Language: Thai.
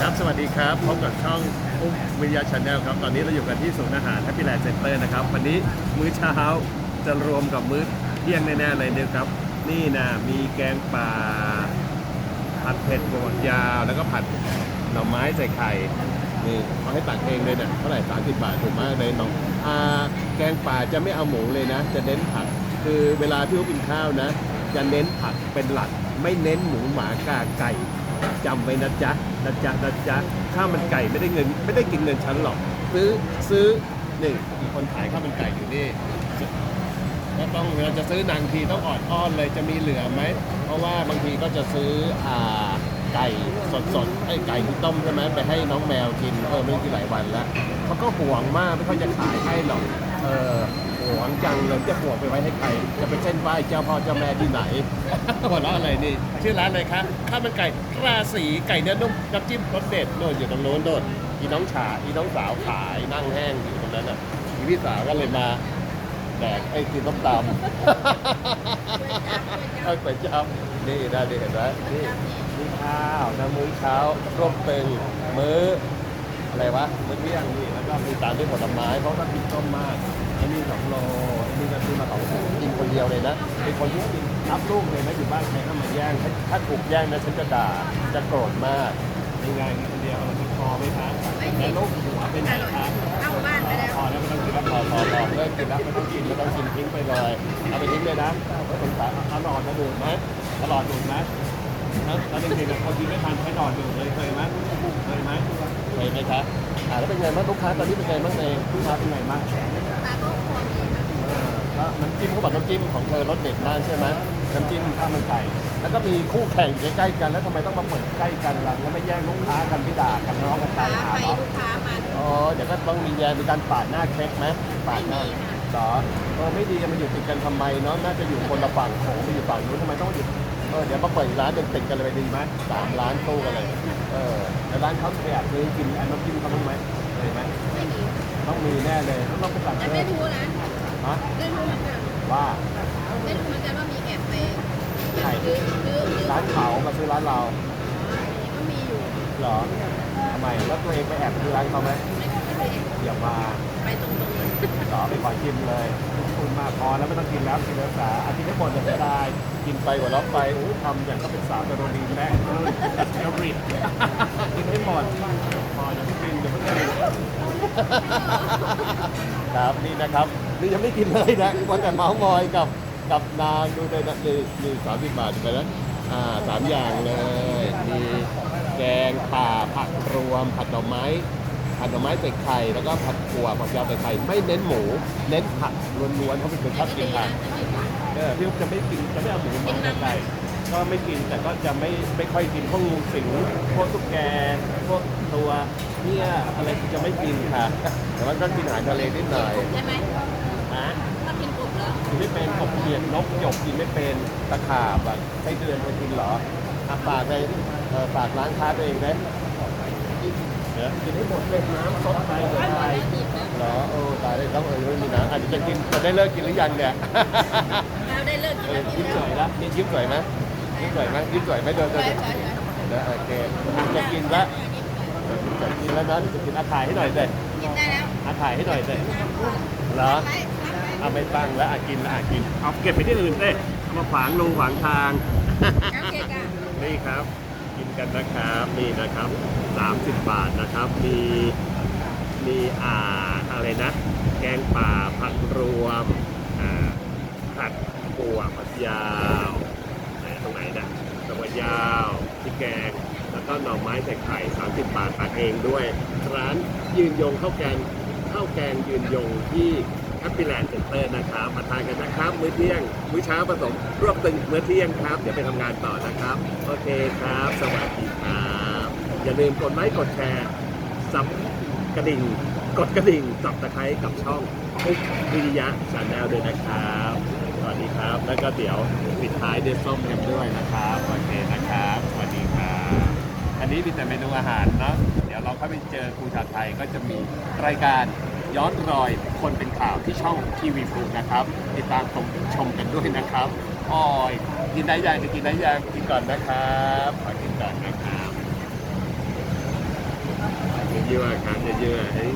ครับสวัสดีครับพบกับช่องอุ้มวิทยาชาแนลครับ ตอนนี้เราอยู่กันที่ศูนย์อาหารแฮปปี้แลนด์เซ็นเตอร์นะครับ วันนี้มื้อเช้าจะรวมกับมื้อเที่ยงแน่ๆเลยเนี่ยครับ นี่นะมีแกงป่า ผัดเผ็ดบดยาว แล้วก็ผัดหน่อไม้ใส่ไข่ นี่เอาให้ตักเองเลยเนี่ยเท่าไหร่สามสิบบาทถูกมากเลยน้องอ่าแกงป่าจะไม่เอาหมูเลยนะ จะเน้นผักคือเวลาที่เขากินข้าวนะ จะเน้นผักเป็นหลัก ไม่เน้นหมูหมากาไก่ จำไว้นะจ๊ะนะจ๊ะนะจ๊ะข้าวมันไก่ไม่ได้เงิน ไม่ได้กินเงินฉันหรอก ซื้อซื้อนี่มีคนขายข้าวมันไก่อยู่นี่ก็ต้องเวลาจะซื้อนางทีต้องออดอ้อนเลยจะมีเหลือไหม เพราะว่าบางทีก็จะซื้ออ่าไก่สดๆไอ้ไก่ที่ต้มใช่ไหมไปให้น้องแมวกินเออไม่กินหลายวันแล้วเขาก็ห่วงมากไม่ค่อยจะขายให้หรอกเออ หวงจังเลยจะหวงไปไว้ให้ใคร จะไปเส้นไหว้เจ้าพ่อเจ้าแม่ที่ไหนหัวเราะอะไรนี่ ชื่อร้านอะไรคะข้าวมันไก่ราศีไก่เนื้อนุ่มน้ำจิ้มรสเด็ดโน่นอยู่ตรงโน้นโน่นอีน้องฉาอีน้องสาวขายนั่งแห้งอยู่ตรงนั้นน่ะอีพี่สาวก็เลยมาแดกไอ้กินต้มตำเอาไปจับนี่นะนี่เห็นไหมนี่นี่ข้าวนะมื้อเช้าร่มเป็นมื้อ อะไรวะมื้อเที่ยงนี่แล้วก็มีตามด้วยผลไม้เพราะว่ากินต้มมากไอ้นี่สองโลไอ้นี่ก็ซื้อมาสองโลกินคนเดียวเลยนะเป็นคนที่กินนับลูกเลยนะอยู่บ้านใครเข้ามาแย่งถ้าถ้าถูกแย่งนะฉันจะด่าจะโกรธมากยังไงกินคนเดียวเราติดคอไหมครับแล้วลูกหัวไปไหนครับเข้าบ้านไปแล้วพอแล้วไม่ต้องกินแล้วพอพอพอเลิกกินแล้วไม่ต้องกินไม่ต้องกินทิ้งไปเลยเอาไปทิ้งเลยนะสงสารเอาหลอดมาดูดไหมเอาหลอดดูดไหมแล้วแล้วเด็กๆคนกินไม่ทันใช้หลอดดูดเลยเคยไหมเคย ไหมเคยไหมครับอ่าแล้วเป็นไงบ้างลูกค้าตอนนี้เป็นไงบ้างเองลูกค้าเป็นไงบ้างตาก็พอมีนะเออแล้วน้ำจิ้มเขาบอกน้ำจิ้มของเธอรสเด็ดมากใช่ไหมน้ำจิ้มข้าวมันไก่แล้วก็มีคู่แข่งอยู่ใกล้ๆกันแล้วทำไมต้องมาเปิดใกล้กันล่ะแล้วไม่แย่งลูกค้ากันที่ด่ากันน้องกันค้าตายหาไปเหรอลูกค้ามาอ๋อ เดี๋ยวก็ต้องมีแยมมีการปาดหน้าเค้กไหมปาดหน้าเหรอเออไม่ดีมันอยู่ติดกันทำไมเนาะ น่าจะอยู่คนละฝั่งโขงไปอยู่ฝั่งนู้นทำไมต้องอยู่ เออ เดี๋ยวมาเปิดอีกร้านเดินติดกันเลยไปดีไหมสามร้านตู้กันเลย เออแต่ ร้านเขาแอบซื้อกินไอ้น้ำจิ้มเขาบ้างไหมเคยไหมไม่มีต้องมีแน่เลยต้องต้องไปสั่งแต่เพิ่ไม่มรู้นะฮะไม่รู้เหมือนกันว่าไม่รู้เหมือนกันว่ามีแอบไปใครซื้อซื้อซื้อร้านเขามาซื้อร้านเราก็มีอยู่เหรอทำไมแล้วตัวเองไปแอบซื้อร้านเขาไหมไม่ไม่ได้อย่ามาไปตรงๆเลยต่อไปขอชิมเลยคุณมาพอแล้วไม่ต้องกินแล้วกินแล้วสาอาทิตย์ทั้งหมดจะได้กินไปหัวเราะไปโอ้ทำอย่างก็เป็นสาวตะโรนีแม่เอริดกินให้หมดพอจะไม่กินจะไม่กิน ครับนี่นะครับนี่ยังไม่กินเลยนะวันแต่เมาส์มอยกับกับนางดูเลยนะนี่นี่สามสิบบาทไปแล้วอ่าสามอย่างเลยมีแกงป่าผักรวมผัดดอกไม้ผัดหน่อไม้ใส่ไข่แล้วก็ผัดถั่วผักยาวใส่ไข่ไม่เน้นหมูเน้นผักล้วนๆเพราะเป็นคนชอบกินผักเออพี่อุ๊บจะไม่กินจะไม่เอาหมูหมาใส่ไก่ ก็ไม่กินแต่ก็จะไม่ไม่ค่อยกินพวกงูสิงพวกตุ๊กแกพวกตัวเนี่ยอะไรจะไม่กินค่ะ แต่ว่าก็กินอาหารทะเลนิดหน่อยใช่ไหมนะถ้ากินกบเหรอกินไม่เป็นกบเขียดนกหยกกินไม่เป็นตะขาบอะไส้เดือนจะกินเหรออะฝากไปเอ่อฝากร้านค้าตัวเองไหมเดี๋ยวกินให้หมดเลยน้ำซดไปเดี๋ยวไปแล้วดีนะเหรอโอ้ตายเลยต้องเออไม่มีนะอาจจะกินจะได้เลิกกินหรือยังเนี่ยแล้วได้เลิกกินเอแล้อวกิยิ้นมสแล้ววยนะนี่ยิ้มสวยไหม ยิ้มสวยไหมยิ้มสวยไหมเดินสเดิวยนสวยสวยเดี๋ยวโอเคอะจะกินละจะกินแล้วนะจะกินอาถ่ายให้หน่อยสิกินได้แล้วอาถ่ายให้หน่อยสิเหรอไปเอาไม่ตั้งแล้วอากินแล้วอากินเอาเก็บไปที่อื่นสิเอามาขวางลงขวางทางโอเคค่ะนี่ครับ กินกันนะครับนี่นะครับ 30 บาทนะครับมีมีอ่าอะไรนะ แกงป่าผักรวมอ่าผัดปัวผัดยาว ยาวพริกแกง แล้วก็หน่อไม้ใส่ไข่ 30 บาทตักเองด้วย ร้านยืนยงข้าวแกงข้าวแกงยืนยงที่แฮปปี้แลนด์เซ็นเตอร์นะครับมาทานกันนะครับ มื้อเที่ยง มื้อเช้าผสมรวบตึงมื้อเที่ยงครับ เดี๋ยวไปทำงานต่อนะครับ โอเคครับ สวัสดีครับ อย่าลืมกดไลค์กดแชร์สับกระดิ่ง กดกระดิ่งสับตะไคร้กับช่องทุกวิทยาชาแนลด้วยนะครับ ดีครับ แล้วก็เดี๋ยวปิดท้ายด้วยส้มกันด้วยนะครับโอเคนะครับสวัสดีครับอันนี้มีแต่เมนูอาหารเนาะเดี๋ยวเราเข้าไปเจอครูชาไทยก็จะมีรายการย้อนรอยคนเป็นข่าวที่ช่องทีวีฟูนะครับ ติดตามชมชมกันด้วยนะครับอ้อยกินได้ยังจะกินได้ยังกินก่อนนะครับขอกินก่อนนะครับเยั่วครับอย่ายั่วเอ้ย